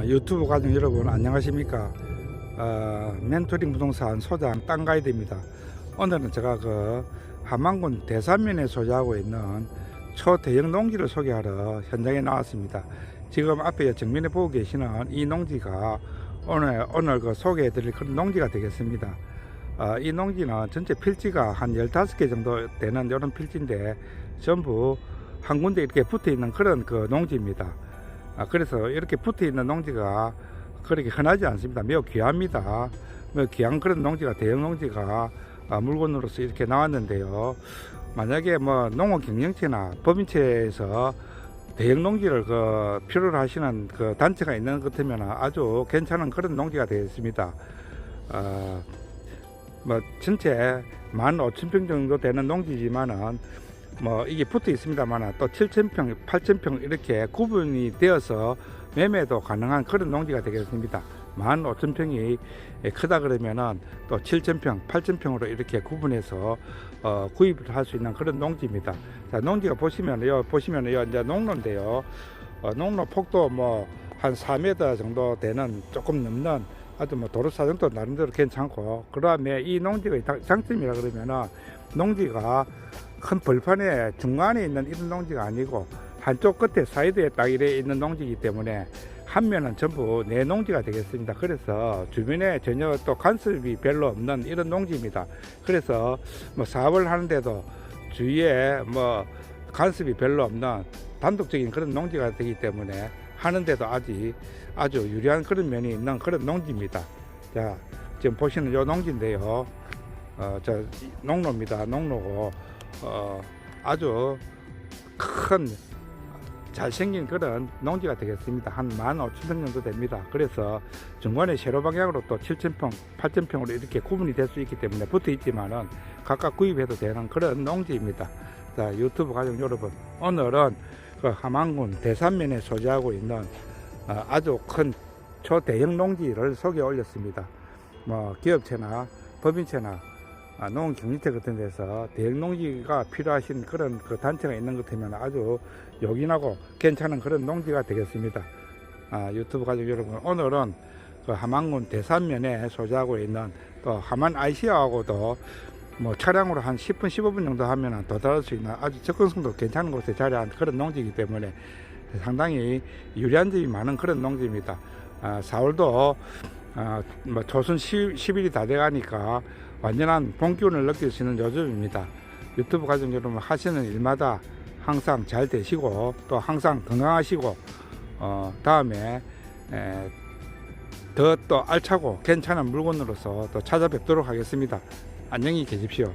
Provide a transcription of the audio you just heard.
아, 유튜브 가족 여러분 안녕하십니까? 어, 멘토링 부동산 소장 땅가이드입니다. 오늘은 제가 그 함안군 대산면에 소유하고 있는 초대형 농지를 소개하러 현장에 나왔습니다. 지금 앞에 정면에 보고 계시는 이 농지가 오늘 오늘 그 소개해 드릴 그런 농지가 되겠습니다. 어, 이 농지는 전체 필지가 한 15개 정도 되는 이런 필지인데 전부 한 군데 이렇게 붙어 있는 그런 그 농지입니다 아, 그래서 이렇게 붙어 있는 농지가 그렇게 흔하지 않습니다. 매우 귀합니다. 매우 귀한 그런 농지가 대형 농지가 아, 물건으로서 이렇게 나왔는데요. 만약에 뭐 농업 경영체나 법인체에서 대형 농지를 그 필요로 하시는 그 단체가 있는 것 같으면 아주 괜찮은 그런 농지가 되겠습니다. 어, 뭐 전체 만 오천 평 정도 되는 농지지만은 뭐 이게 붙어 있습니다만 또 7,000평, 8,000평 이렇게 구분이 되어서 매매도 가능한 그런 농지가 되겠습니다. 15,000평이 크다 그러면은 또 7,000평, 8,000평으로 이렇게 구분해서 어, 구입을 할 수 있는 그런 농지입니다. 자, 농지가 보시면요, 보시면요, 이제 농로인데요. 어, 농로 폭도 뭐 한 4m 정도 되는 조금 넘는 아주 뭐 도로 사정도 나름대로 괜찮고, 그 다음에 이 농지의 장- 장점이라 그러면은 농지가 큰 벌판에 중간에 있는 이런 농지가 아니고 한쪽 끝에 사이드에 딱 이래 있는 농지이기 때문에 한 면은 전부 내 농지가 되겠습니다. 그래서 주변에 전혀 또 간섭이 별로 없는 이런 농지입니다. 그래서 뭐 사업을 하는데도 주위에 뭐 간섭이 별로 없는 단독적인 그런 농지가 되기 때문에 하는데도 아직 아주 유리한 그런 면이 있는 그런 농지입니다. 자, 지금 보시는 요 농지인데요. 어, 저 농로입니다. 농로고 어, 아주 큰 잘생긴 그런 농지가 되겠습니다. 한 15,000평 정도 됩니다. 그래서 중간에 세로 방향으로 또 7,000평, 8,000평으로 이렇게 구분이 될 수 있기 때문에 붙어 있지만은 각각 구입해도 되는 그런 농지입니다. 자, 유튜브 가족 여러분, 오늘은 그 함안군 대산면에 소재하고 있는 어, 아주 큰 초대형 농지를 소개 올렸습니다. 뭐 기업체나 법인체나 아, 농업 경리체 같은 데서 대형 농지가 필요하신 그런 그 단체가 있는 것 같으면 아주 요긴하고 괜찮은 그런 농지가 되겠습니다. 아, 유튜브 가족 여러분, 오늘은 그 함안군 대산면에 소재하고 있는 또 함안 IC하고도 뭐 차량으로 한 10분, 15분 정도 하면 도달할 수 있는 아주 접근성도 괜찮은 곳에 자리한 그런 농지이기 때문에 상당히 유리한 점이 많은 그런 농지입니다. 아, 4월도 아, 뭐 초순 10, 10일이 다 돼가니까 완전한 봄 기운을 느낄 수 있는 요즘입니다. 유튜브 가족 여러분 하시는 일마다 항상 잘 되시고 또 항상 건강하시고 어, 다음에 더 또 알차고 괜찮은 물건으로서 또 찾아뵙도록 하겠습니다. 안녕히 계십시오.